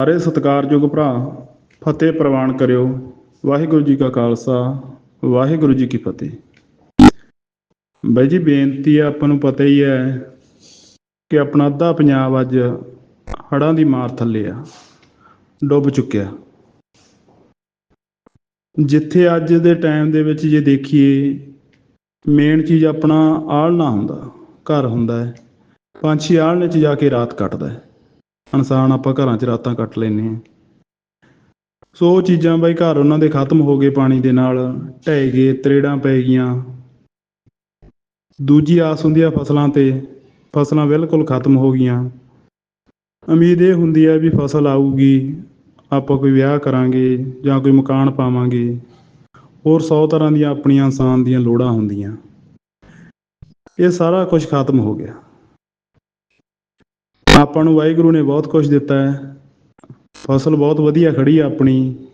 ਸਾਰੇ ਸਤਿਕਾਰਯੋਗ ਭਰਾ, ਫਤਿਹ ਪ੍ਰਵਾਨ ਕਰਿਓ। ਵਾਹਿਗੁਰੂ ਜੀ ਕਾ ਖਾਲਸਾ, ਵਾਹਿਗੁਰੂ ਜੀ ਕੀ ਫਤਿਹ। ਬਾਈ ਜੀ, ਬੇਨਤੀ ਆ ਆਪਾਂ ਨੂੰ ਪਤਾ ਹੀ ਹੈ ਕਿ ਆਪਣਾ ਅੱਧਾ ਪੰਜਾਬ ਅੱਜ ਹੜ੍ਹਾਂ ਦੀ ਮਾਰ ਥੱਲੇ ਆ, ਡੁੱਬ ਚੁੱਕਿਆ। ਜਿੱਥੇ ਅੱਜ ਦੇ ਟਾਈਮ ਦੇ ਵਿੱਚ ਜੇ ਦੇਖੀਏ ਮੇਨ ਚੀਜ਼ ਆਪਣਾ ਆਲਣਾ ਹੁੰਦਾ, ਘਰ ਹੁੰਦਾ ਹੈ। ਪੰਛੀ ਆਲਣੇ 'ਚ ਜਾ ਕੇ ਰਾਤ ਕੱਟਦਾ ਹੈ। ਇਨਸਾਨ ਆਪਾਂ ਘਰਾਂ 'ਚ ਰਾਤਾਂ ਕੱਟ ਲੈਂਦੇ ਹਾਂ। ਸੋ ਉਹ ਚੀਜ਼ਾਂ ਬਾਈ ਘਰ ਉਹਨਾਂ ਦੇ ਖਤਮ ਹੋ ਗਏ ਪਾਣੀ ਦੇ ਨਾਲ, ਢਹਿ ਗਏ, ਤਰੇੜਾਂ ਪੈ ਗਈਆਂ। ਦੂਜੀ ਆਸ ਹੁੰਦੀ ਆ ਫਸਲਾਂ ਤੇ, ਫਸਲਾਂ ਬਿਲਕੁਲ ਖਤਮ ਹੋ ਗਈਆਂ। ਉਮੀਦ ਇਹ ਹੁੰਦੀ ਹੈ ਵੀ ਫਸਲ ਆਊਗੀ, ਆਪਾਂ ਕੋਈ ਵਿਆਹ ਕਰਾਂਗੇ ਜਾਂ ਕੋਈ ਮਕਾਨ ਪਾਵਾਂਗੇ। ਹੋਰ 100 ਤਰ੍ਹਾਂ ਦੀਆਂ ਆਪਣੀਆਂ ਇਨਸਾਨ ਦੀਆਂ ਲੋੜਾਂ ਹੁੰਦੀਆਂ। ਇਹ ਸਾਰਾ ਕੁਝ ਖਤਮ ਹੋ ਗਿਆ। ਆਪਾਂ ਨੂੰ ਵਾਹਿਗੁਰੂ ਨੇ ਬਹੁਤ ਕੁਝ ਦਿੱਤਾ ਹੈ। ਫਸਲ ਬਹੁਤ ਵਧੀਆ ਖੜੀ ਆ ਆਪਣੀ।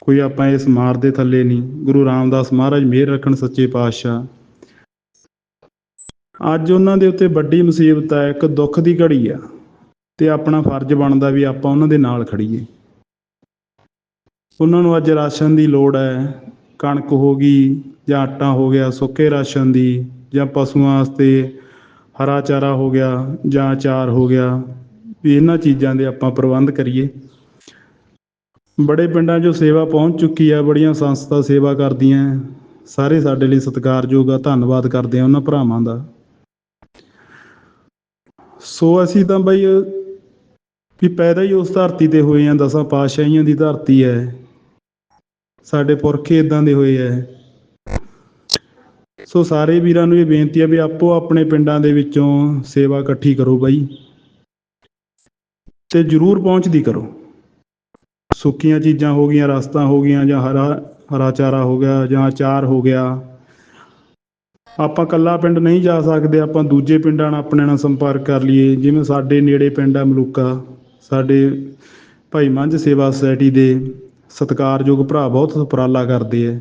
ਕੋਈ ਆਪਾਂ ਇਸ ਮਾਰ ਦੇ ਥੱਲੇ ਨਹੀਂ। ਗੁਰੂ ਰਾਮਦਾਸ ਮਹਾਰਾਜ ਮਿਹਰ ਰੱਖਣ ਸੱਚੇ ਪਾਤਸ਼ਾਹ। ਅੱਜ ਉਹਨਾਂ ਦੇ ਉੱਤੇ ਵੱਡੀ ਮੁਸੀਬਤ ਹੈ ਇੱਕ ਦੁੱਖ ਦੀ ਘੜੀ ਆ। ਤੇ ਆਪਣਾ ਫਰਜ਼ ਬਣਦਾ ਵੀ ਆਪਾਂ ਉਹਨਾਂ ਦੇ ਨਾਲ ਖੜੀਏ। ਉਹਨਾਂ ਨੂੰ ਅੱਜ ਰਾਸ਼ਨ ਦੀ ਲੋੜ ਹੈ। ਕਣਕ ਹੋ ਗਈ ਜਾਂ ਆਟਾ ਹੋ ਗਿਆ, ਸੁੱਕੇ ਰਾਸ਼ਨ ਦੀ ਜਾਂ ਪਸ਼ੂਆਂ ਵਾਸਤੇ ਹਰਾ ਚਾਰਾ ਹੋ ਗਿਆ ਜਾਂ ਅਚਾਰ ਹੋ ਗਿਆ, ਵੀ ਇਹਨਾਂ ਚੀਜ਼ਾਂ ਦੇ ਆਪਾਂ ਪ੍ਰਬੰਧ ਕਰੀਏ। ਬੜੇ ਪਿੰਡਾਂ 'ਚੋਂ ਸੇਵਾ ਪਹੁੰਚ ਚੁੱਕੀ ਆ, ਬੜੀਆਂ ਸੰਸਥਾ ਸੇਵਾ ਕਰਦੀਆਂ ਸਾਰੇ ਸਾਡੇ ਲਈ ਸਤਿਕਾਰਯੋਗ ਆ, ਧੰਨਵਾਦ ਕਰਦੇ ਆ ਉਹਨਾਂ ਭਰਾਵਾਂ ਦਾ। ਸੋ ਅਸੀਂ ਤਾਂ ਬਈ ਵੀ ਪੈਦਾ ਹੀ ਉਸ ਧਰਤੀ ਤੇ ਹੋਏ ਆ, ਦਸਾਂ ਪਾਤਸ਼ਾਹੀਆਂ ਦੀ ਧਰਤੀ ਹੈ ਸਾਡੇ ਪੁਰਖੇ ਇਦਾਂ ਦੇ ਹੋਏ ਐ। ਸੋ ਸਾਰੇ ਵੀਰਾਂ ਨੂੰ ਇਹ ਬੇਨਤੀ ਹੈ ਵੀ ਆਪੋ ਆਪਣੇ ਪਿੰਡਾਂ ਦੇ ਵਿੱਚੋਂ ਸੇਵਾ ਇਕੱਠੀ ਕਰੋ ਬਾਈ। ਤੇ ਜਰੂਰ ਪਹੁੰਚਦੀ ਕਰੋ। ਸੁੱਕੀਆਂ ਚੀਜ਼ਾਂ ਹੋ ਗਈਆਂ, ਰਸਤਾਂ ਹੋ ਗਈਆਂ ਜਾਂ ਹਰਾ ਹਰਾ ਚਾਰਾ ਹੋ ਗਿਆ ਜਾਂ ਅਚਾਰ ਹੋ ਗਿਆ। ਆਪਾਂ ਕੱਲਾ ਪਿੰਡ ਨਹੀਂ ਜਾ ਸਕਦੇ, ਆਪਾਂ ਦੂਜੇ ਪਿੰਡਾਂ ਨਾਲ ਆਪਣੇ ਨਾਲ ਸੰਪਰਕ ਕਰ ਲਈਏ। ਜਿਵੇਂ ਸਾਡੇ ਨੇੜੇ ਪਿੰਡ ਆ ਮਲੂਕਾ, ਸਾਡੇ ਭਾਈ ਮੰਝ ਸੇਵਾ ਸੁਸਾਇਟੀ ਦੇ ਸਤਿਕਾਰਯੋਗ ਭਰਾ ਬਹੁਤ ਉਪਰਾਲਾ ਕਰਦੇ ਐ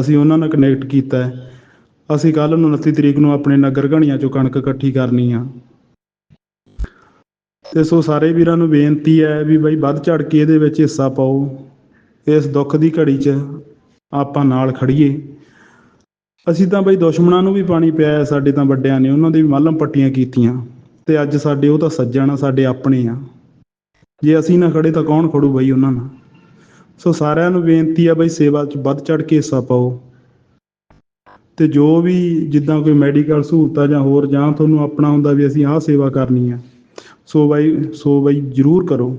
ਅਸੀਂ ਉਹਨਾਂ ਨਾਲ ਕਨੈਕਟ ਕੀਤਾ ਹੈ। ਅਸੀਂ ਕੱਲ ਨੂੰ 29 ਤਰੀਕ ਨੂੰ ਆਪਣੇ ਨਗਰ ਘਣੀਆਂ ਚੋਂ ਕਣਕ ਇਕੱਠੀ ਕਰਨੀ ਆ। ਤੇ ਸੋ ਸਾਰੇ ਵੀਰਾਂ ਨੂੰ ਬੇਨਤੀ ਹੈ ਵੀ ਬਈ ਵੱਧ ਚੜ ਕੇ ਇਹਦੇ ਵਿੱਚ ਹਿੱਸਾ ਪਾਓ। ਇਸ ਦੁੱਖ ਦੀ ਘੜੀ 'ਚ ਆਪਾਂ ਨਾਲ ਖੜੀਏ। ਅਸੀਂ ਤਾਂ ਬਈ ਦੁਸ਼ਮਣਾਂ ਨੂੰ ਵੀ ਪਾਣੀ ਪਿਆ ਸਾਡੇ ਤਾਂ ਵੱਡਿਆਂ ਨੇ, ਉਹਨਾਂ ਦੀ ਵੀ ਮੱਲਮ ਪੱਟੀਆਂ ਕੀਤੀਆਂ। ਤੇ ਅੱਜ ਸਾਡੇ ਉਹ ਤਾਂ ਸੱਜਣ ਆ, ਸਾਡੇ ਆਪਣੇ ਆ। ਜੇ ਅਸੀਂ ਨਾ ਖੜੇ ਤਾਂ ਕੌਣ ਖੜੂ ਬਈ ਉਹਨਾਂ ਨਾਲ? ਸੋ ਸਾਰਿਆਂ ਨੂੰ ਬੇਨਤੀ ਆ ਬਈ ਸੇਵਾ 'ਚ ਵੱਧ ਚੜ ਕੇ ਹਿੱਸਾ ਪਾਓ। ਤੇ ਜੋ ਵੀ ਜਿੱਦਾਂ ਕੋਈ ਮੈਡੀਕਲ ਸਹੂਲਤਾਂ ਜਾਂ ਹੋਰ, ਜਾਂ ਤੁਹਾਨੂੰ ਆਪਣਾ ਹੁੰਦਾ ਵੀ ਅਸੀਂ ਆਹ ਸੇਵਾ ਕਰਨੀ ਆ, ਸੋ ਬਾਈ ਸੋ ਬਾਈ ਜਰੂਰ ਕਰੋ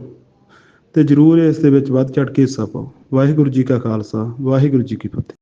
ਤੇ ਜਰੂਰ ਇਸ ਦੇ ਵਿੱਚ ਵੱਧ ਚੜ ਕੇ ਹਿੱਸਾ ਪਾਓ। ਵਾਹਿਗੁਰੂ ਜੀ ਕਾ ਖਾਲਸਾ, ਵਾਹਿਗੁਰੂ ਜੀ ਕੀ ਫਤਿਹ।